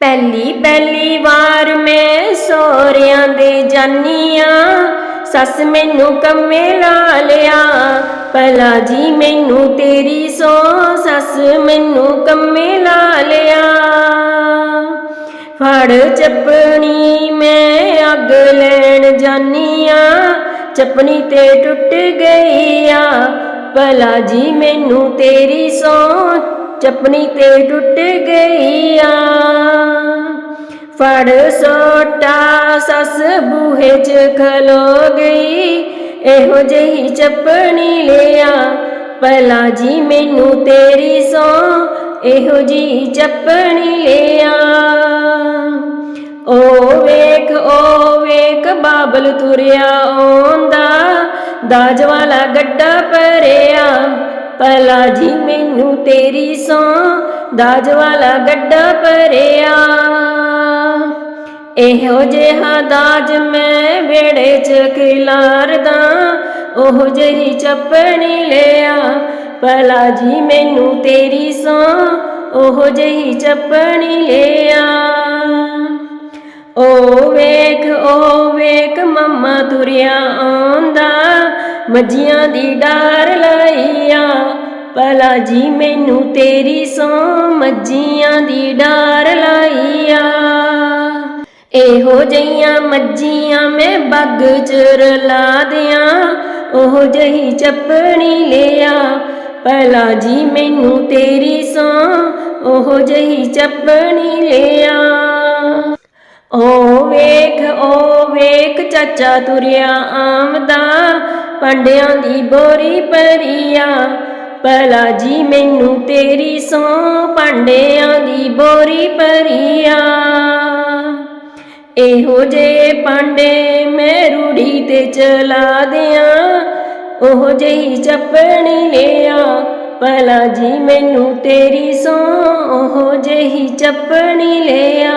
ਪਹਿਲੀ ਪਹਿਲੀ ਵਾਰ ਮੈਂ ਸੋਹਰਿਆਂ ਦੇ ਜਾਨੀਆਂ। ਸੱਸ ਮੈਨੂੰ ਕੰਮੇ ਲਾ ਲਿਆ। ਭਲਾ ਜੀ ਮੈਨੂੰ ਤੇਰੀ ਸੋ ਸੱਸ ਮੈਨੂੰ ਕੰਮੇ ਲਾ ਲਿਆ। ਫੜ ਚੱਪਣੀ ਮੈਂ ਅੱਗ ਲੈਣ ਜਾਨੀਆਂ। ਚੱਪਣੀ ਤੇ ਟੁੱਟ ਗਈ ਆ ਭਲਾ ਜੀ ਮੈਨੂੰ ਤੇਰੀ ਸੋ ਚੱਪਣੀ ਤੇ ਟੁੱਟ ਗਈ ਆ ਫੜ ਸੋਟਾ ਸੱਸ ਬੂਹੇ 'ਚ ਖਲੋ ਗਈ। ਇਹੋ ਜਿਹੀ ਚੱਪਣੀ ਲਿਆ ਭਲਾ ਜੀ ਮੈਨੂੰ ਤੇਰੀ ਸੋ। ਇਹੋ ਜਿਹੀ ਚੱਪਣੀ ਲਿਆ। ਓ ਵੇਖ ਓ ਵੇਖ, ਬਾਬਲ ਤੁਰਿਆ ਆਉਂਦਾ। ਦਾਜ ਵਾਲਾ ਗੱਡਾ ਭਰਿਆ ਭਲਾ ਜੀ ਮੈਨੂੰ ਤੇਰੀ ਸੌ। ਦਾਜ ਵਾਲਾ ਗੱਡਾ ਭਰਿਆ। ਇਹੋ ਜਿਹਾ ਦਾਜ ਮੈਂ ਵੇੜੇ ਚ ਖਿਲਾਰਦਾ, ਉਹ ਜਿਹੀ ਚੱਪਣੀ ਲਿਆ। ਭਲਾ ਜੀ ਮੈਨੂੰ ਤੇਰੀ ਸੌ ਉਹ ਜਿਹੀ ਚੱਪਣੀ ਲਿਆ। ਓ ਵੇਖ ਓ ਵੇਖ, ਮੰਮਾ ਤੁਰਿਆ ਆਉਂਦਾ, ਮੱਝੀਆਂ ਦੀ ਡਾਰ ਲਈਆ। ਭਲਾ ਜੀ ਮੈਨੂੰ ਤੇਰੀ ਸੋ ਮੱਝੀਆਂ ਦੀ ਡਾਰ ਇਹੋ ਜਈਆਂ ਮੱਝੀਆਂ ਮੈਂ ਬੱਗ ਚਰ ਲਾ ਦਿਆਂ, ਉਹ ਜਹੀ ਚੱਪਣੀ ਲਿਆ। ਭਲਾ ਜੀ ਮੈਨੂੰ ਤੇਰੀ ਸੋ ਉਹ ਜਹੀ ਚੱਪਣੀ ਲਿਆ। ਓ ਵੇਖ ਓ ਵੇਖ, ਚਾਚਾ ਤੁਰਿਆ ਆਮਦਾ ਪੰਡਿਆਂ ਦੀ ਬੋਰੀ ਭਰੀਆ। ਭਲਾ ਜੀ ਮੈਨੂੰ ਤੇਰੀ ਸੌ ਪੰਡਿਆਂ ਦੀ ਬੋਰੀ ਭਰੀਆ। ਇਹੋ ਜੇ ਪਾਂਡੇ ਮੈਂ ਰੂੜੀ ਤੇ ਚਲਾ ਦਿਆਂ, ਉਹ ਜਿਹੀ ਚੱਪਣੀ ਲਿਆ। ਭਲਾ ਜੀ ਮੈਨੂੰ ਤੇਰੀ ਸੌ ਉਹ ਜਿਹੀ ਚੱਪਣੀ ਲਿਆ।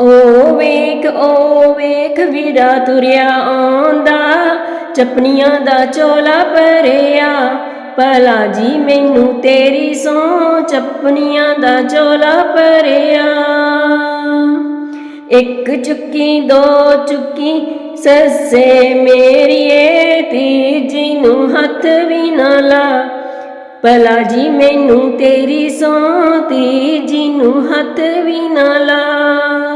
ਓ ਵੇਖ ਓ ਵੇਖ ਵੀਰਾ ਤੁਰਿਆ ਆਉਂਦਾ, ਚਪਣੀਆਂ ਦਾ ਚੋਲਾ ਭਰਿਆ। ਭਲਾ ਜੀ ਮੈਨੂੰ ਤੇਰੀ ਸੋ ਚਪਣੀਆਂ ਦਾ ਚੋਲਾ ਭਰਿਆ। ਇੱਕ ਚੁੱਕੀ, ਦੋ ਚੁੱਕੀ, ਸੱਸੇ ਮੇਰੀਏ, ਤੀਜੀ ਨੂੰ ਹੱਥ ਵੀ ਨਾ ਲਾ। ਭਲਾ ਜੀ, ਮੈਨੂੰ ਤੇਰੀ ਸੌ ਤੀਜੀ ਨੂੰ ਹੱਥ ਵੀ ਨਾ ਲਾ।